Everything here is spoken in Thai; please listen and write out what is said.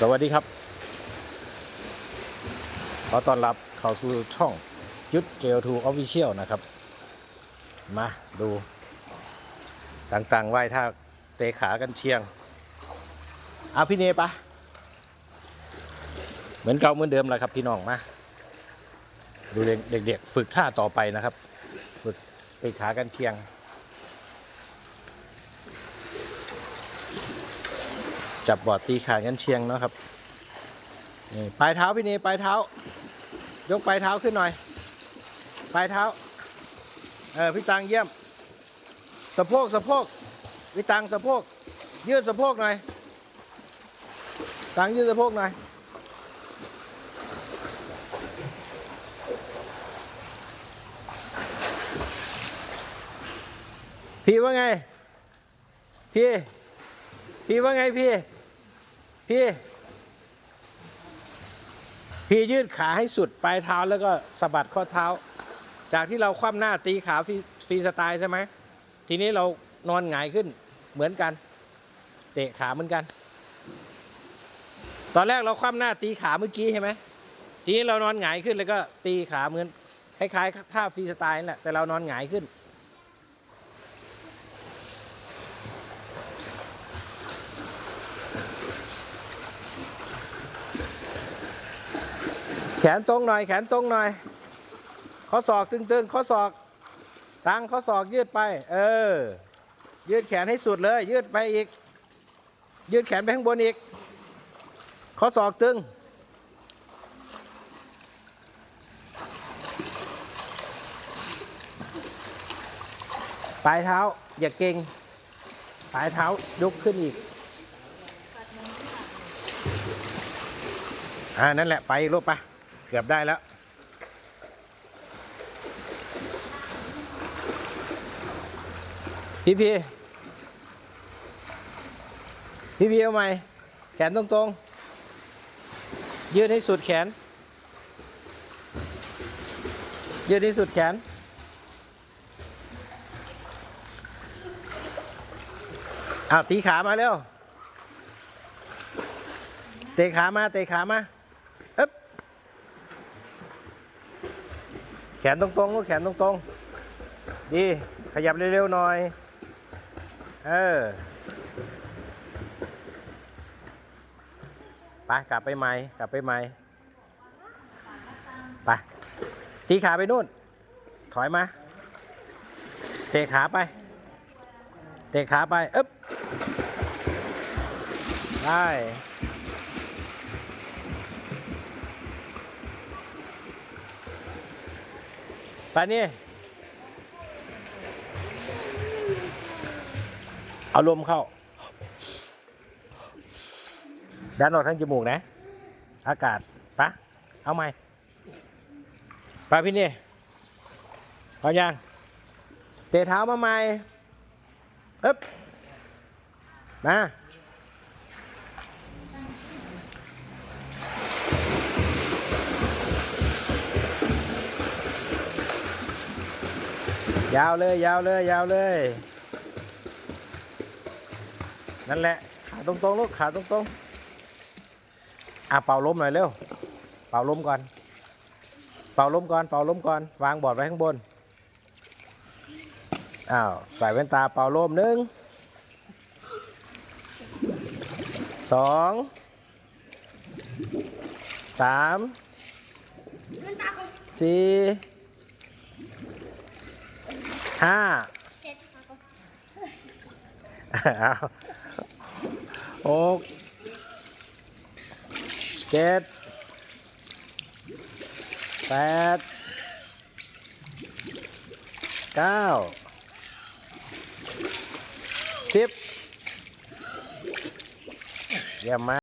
สวัสดีครับ ขอต้อนรับเข้าสู่ช่องยุทธเจลทูออฟฟิเชียลนะครับ มาดู ต่างๆไหว้ท่าเตะขากันเชียง เอาพี่เนปะเหมือนเก่าเหมือนเดิมแหละครับพี่น้องมาดูเด็กๆฝึกท่าต่อไปนะครับ ฝึกเตะขากันเชียง จับบอร์ดตีขากันเชียงเนาะครับนี่ปลายเท้าพี่เนปลายเท้า ยกปลายเท้าขึ้นหน่อย ปลายเท้า เออพี่ตังเยี่ยม สะโพกสะโพกพี่ตังสะโพก ยืดสะโพกหน่อย ตังยืดสะโพกหน่อย พี่ว่าไง พี่ พี่ว่าไงพี่ พี่ พี่ยืดขาให้สุดปลายเท้าแล้วก็สะบัดข้อเท้า จากที่เราคว่ำหน้าตีขาฟรีฟีสไตล์ใช่ไหมทีนี้เรานอนหงายขึ้นเหมือนกัน เตะขาเหมือนกัน ตอนแรกเราคว่ำหน้าตีขาเมื่อกี้ใช่ไหมทีนี้เรานอนหงายขึ้นแล้วก็ตีขาเหมือนคล้ายๆท่าฟรีสไตล์นั่นแหละแต่เรานอนหงายขึ้น แขนตรงหน่อย แขนตรงหน่อย ข้อศอกตึงๆ ข้อศอกตั้งข้อศอกยืดไป เออ ยืดแขนให้สุดเลย ยืดไปอีก ยืดแขนไปข้างบนอีก ข้อศอกตึง ปลายเท้า อย่าเก่ง ปลายเท้ายกขึ้นอีกอ่านั่นแหละไปลูกปะ เกือบได้แล้ว พี่พีพี่พีเอาไหมแขนตรงๆ ยืดให้สุดแขน ยืดให้สุดแขน อ้าวตีขามาเร็ว เตะขามา เตะขามาอึ๊บ แขนตรงๆลูกแขนตรงๆ ดี ขยับเร็วๆหน่อย เออ ไปกลับไปใหม่ กลับไปใหม่ ไป ตีขาไปนู่น ถอยมา เตะขาไป เตะขาไป อึ๊บ ได้ ไปนี่ เอาลมเข้าดันออกทั้งจมูกนะ อากาศปะเอาไหมไปพี่นี่พร้อยังเตะเท้ามาใหม่ อึ๊บ มา ยาวเลยยาวเลยยาวเลย นั่นแหละ ขาตรงๆลูกขาตรงๆอะเป่าลมหน่อยเร็ว เป่าลมก่อน เป่าลมก่อน เป่าลมก่อน วางบอร์ดไว้ข้างบน อ้าว ใส่แว่นตาเป่าลมหนึ่งสองสามสี่ ห้าเอาหกเจ็ดแปดเก้าสิบเยี่ยมมาก